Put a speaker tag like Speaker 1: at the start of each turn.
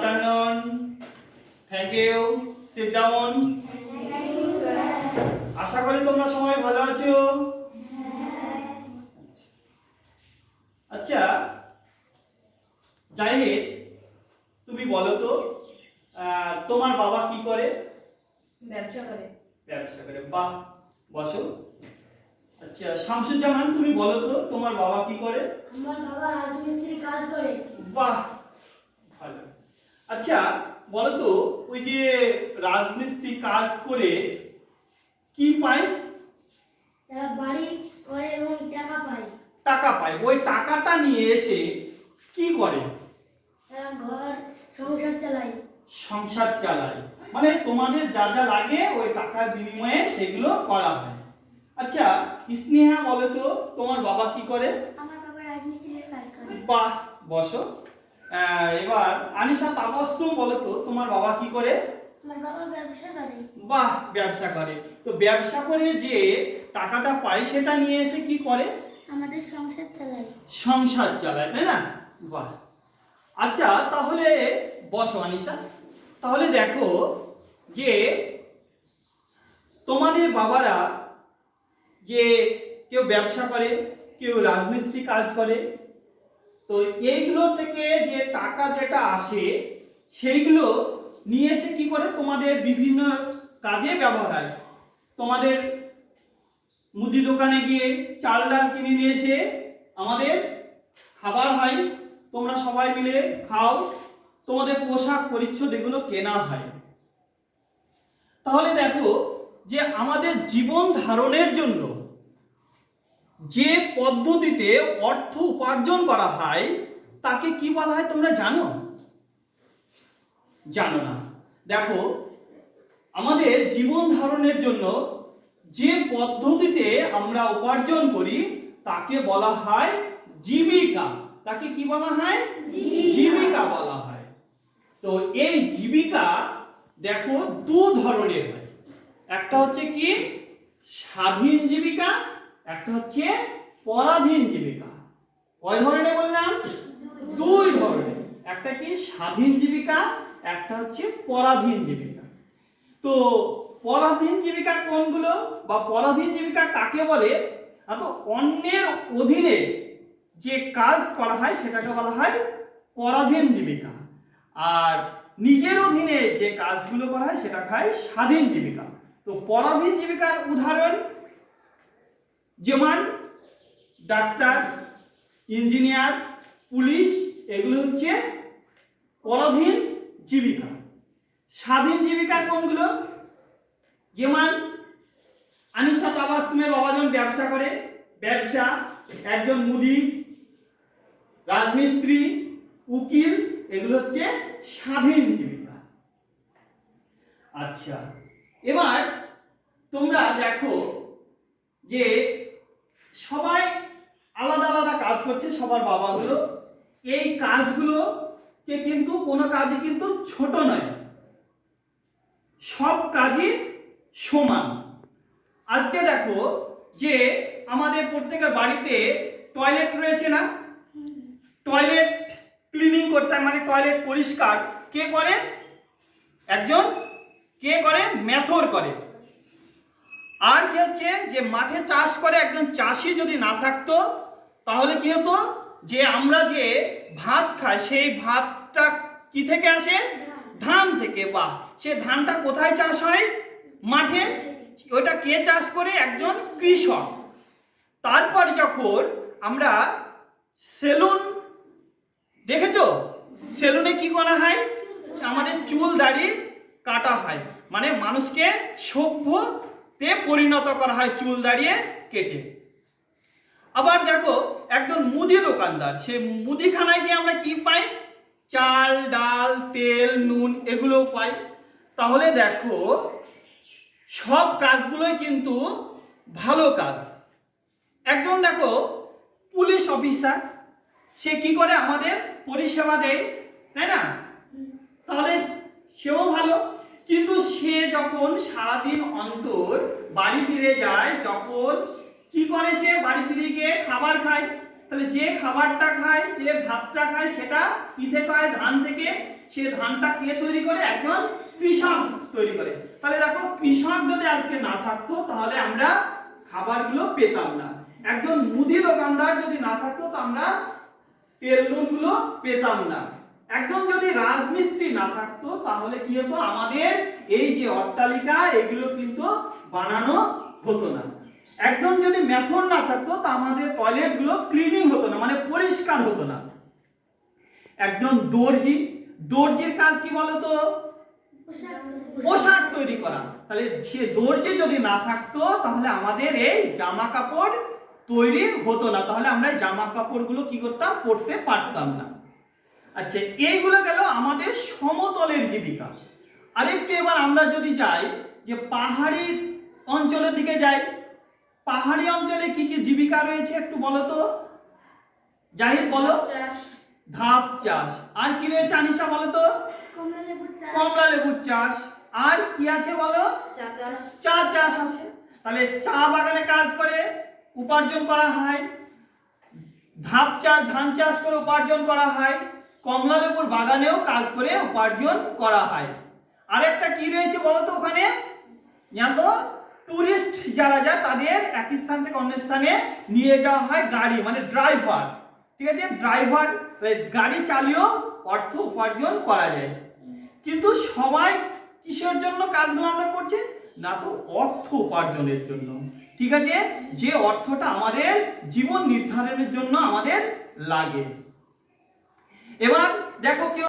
Speaker 1: afternoon. Thank you. Sit down. আশা করি তোমরা সবাই ভালো আছো? আচ্ছা জাহিদ তুমি বলো তো আহ, তোমার বাবা কি করে?
Speaker 2: ব্যবসা করে।
Speaker 1: ব্যবসা করে। বাহ বসো। আচ্ছা শামসুজ্জামান তুমি বলো তো তোমার বাবা কি করে?
Speaker 3: আমার বাবা রাজমিস্ত্রি কাজ করে।
Speaker 1: বাহ আচ্ছা বলো তো ওই যে রাজমিস্ত্রি কাজ করে কি পায়?
Speaker 3: তারা বাড়ি করে এবং টাকা পায়।
Speaker 1: টাকা পায়। ওই টাকাটা নিয়ে এসে কি করে?
Speaker 3: তারা ঘর সংসার চালায়।
Speaker 1: সংসার চালায়। মানে তোমাদের যা যা লাগে ওই টাকার বিনিময়ে সেগুলো করা হয়। আচ্ছা স্নেহা বলো তো তোমার বাবা কি করে?
Speaker 3: আমার বাবা রাজমিস্ত্রির কাজ করে।
Speaker 1: বাহ বসো। এবার আনিশা তাপস্তুম বলো তো তোমার বাবা কি করে। বাহ ব্যবসা করে। তো ব্যবসা করে যে টাকাটা পায় সেটা নিয়ে এসে কি করে?
Speaker 3: আমাদের সংসার চালায়।
Speaker 1: সংসার চালায় তাই না? বাহ। আচ্ছা তাহলে বসো আনিশা। তাহলে দেখো যে তোমাদের বাবারা যে কেউ ব্যবসা করে কেউ রাজমিস্ত্রি কাজ করে তো এইগুলো থেকে যে টাকা যেটা আসে, সেইগুলো নিয়ে এসে কি করে তোমাদের বিভিন্ন কাজে ব্যবহার হয়। তোমাদের মুদি দোকানে গিয়ে চাল ডাল কিনে নিয়ে এসে আমাদের খাবার হয়। তোমরা সবাই মিলে খাও। তোমাদের পোশাক পরিচ্ছদ এগুলো কেনা হয়। তাহলে দেখো যে আমাদের জীবন ধারণের জন্য যে পদ্ধতিতে অর্থ উপার্জন করা হয় তাকে কি বলা হয় তোমরা জানো? জানো না। দেখো আমাদের জীবন ধারণের জন্য যে পদ্ধতিতে আমরা উপার্জন করি তাকে বলা হয় জীবিকা। তাকে কি বলা হয়? জীবিকা। বলা হয়। তো এই জীবিকা দেখো দু ধরনের হয়। একটা হচ্ছে কি? স্বাধীন জীবিকা একটা হচ্ছে পরাধীন জীবিকা। কয় ধরনের বললাম? দুই ধরনের। একটা কি স্বাধীন জীবিকা, একটা হচ্ছে পরাধীন জীবিকা। তো পরাধীন জীবিকা কোনগুলো বা পরাধীন জীবিকা কাকে বলে? তো অন্যের অধীনে যে কাজ করা হয় সেটাকে বলা হয় পরাধীন জীবিকা। আর নিজের অধীনে যে কাজগুলো করা হয় সেটা হয় স্বাধীন জীবিকা। তো পরাধীন জীবিকার উদাহরণ যেমন ডাক্তার, ইঞ্জিনিয়ার, পুলিশ, এগুলো হচ্ছে পরাধীন জীবিকা। স্বাধীন জীবিকা কোনগুলো? যেমন আনিসা তাবাসুমের বাবাজন ব্যবসা করে, ব্যবসা, একজন মুদি, রাজমিস্ত্রি, উকিল, এগুলো হচ্ছে স্বাধীন জীবিকা। আচ্ছা এবার তোমরা দেখো যে সবাই আলাদা আলাদা কাজ করছে, সবার বাবাগুলো। এই কাজগুলোকে কিন্তু, কোনো কাজই কিন্তু ছোট নয়। সব কাজই সমান। আজকে দেখো যে আমাদের প্রত্যেকের বাড়িতে টয়লেট রয়েছে না? টয়লেট ক্লিনিং করতে মানে টয়লেট পরিষ্কার, কে করে? একজন? কে করে? মেথর করে। আর কি হচ্ছে যে মাঠে চাষ করে একজন চাষি যদি না থাকতো তাহলে কি হতো? যে আমরা যে ভাত খাই সেই ভাতটা কি থেকে আসে? ধান। থেকে। বা সে ধানটা কোথায় চাষ হয়? মাঠে। ওটা কে চাষ করে? একজন কৃষক। তারপর যখন আমরা সেলুন দেখেছ? সেলুনে কি করা হয়? আমাদের চুল দাড়ি কাটা হয়। মানে মানুষকে সভ্যতে পরিণত করা হয় চুল দাঁড়িয়ে কেটে। আবার দেখো, একজন মুদি দোকানদার, সে মুদিখানায় গিয়ে আমরা কি পাই? চাল, ডাল, তেল, নুন এগুলো পাই। তাহলে দেখো, সব কাজগুলোই কিন্তু ভালো কাজ। একজন দেখো, পুলিশ অফিসার, সে কি করে আমাদের পরিষেবা দেয়, তাই না? তাহলে সেও ভালো। কিন্তু সে যখন সারাদিন অন্তর বাড়ি ফিরে যায় যখন কি করে সে বাড়ি ফিরে গিয়ে খাবার খায়? তাহলে যে খাবারটা খায়, যে ভাতটা খায়, সেটা কি থেকে হয়? ধান থেকে। সে ধানটা কে তৈরি করে? একজন কৃষক তৈরি করে। তাহলে দেখো, কৃষক যদি আজকে না থাকতো, তাহলে আমরা খাবারগুলো পেতাম না। একজন মুদি দোকানদার যদি না থাকতো, তো আমরা তেল নুনগুলো পেতাম না। একজন যদি রাজমিস্ত্রি না থাকতো, তাহলে কি হতো? আমাদের এই যে অট্টালিকা, এগুলো কিন্তু বানানো হতো না। একজন যদি মেথড না থাকতো, তা আমাদের টয়লেটগুলো ক্লিনিং হতো না মানে পরিষ্কার হতো না। একজন দর্জি, দর্জির কাজ কি বলতো?
Speaker 3: পোশাক
Speaker 1: তৈরি করা। তাহলে সে দর্জি যদি না থাকতো, তাহলে আমাদের এই জামা কাপড় তৈরি হতো না। তাহলে আমরা জামা কাপড়গুলো কি করতাম? পরতে পারতাম না। আচ্ছা এইগুলো গেল আমাদের সমতলের জীবিকা। আরেকটু এবার আমরা যদি যাই যে পাহাড়ি অঞ্চলের দিকে যাই পাহাড়ি অঞ্চলে কি কি জীবিকা রয়েছে একটু বলো তো? জাহিদ বলো। ধাপ চাষ। আর কি রয়েছে আনিশা বলো তো? কমলা লেবুর চাষ। আর কি আছে বলো?
Speaker 2: চা চাষ।
Speaker 1: চা চাষ আছে। তাহলে চা বাগানে কাজ করে উপার্জন করা হয়। ধাপ চাষ ধান চাষ করে উপার্জন করা হয়। কমলা লেবুর বাগানেও কাজ করে উপার্জন করা হয়। আরেকটা কি রয়েছে বলো তো ওখানে? জানো টুরিস্ট যারা যায় তাদের এক স্থান থেকে অন্য স্থানে নিয়ে যাওয়া হয় গাড়ি মানে ড্রাইভার। ঠিক আছে? ড্রাইভার গাড়ি চালিয়েও অর্থ উপার্জন করা যায়। কিন্তু সবাই কিসের জন্য কাজগুলো আমরা করছি? না তো অর্থ উপার্জনের জন্য। ঠিক আছে? যে অর্থটা আমাদের জীবন নির্ধারণের জন্য আমাদের লাগে। এবার দেখো কেউ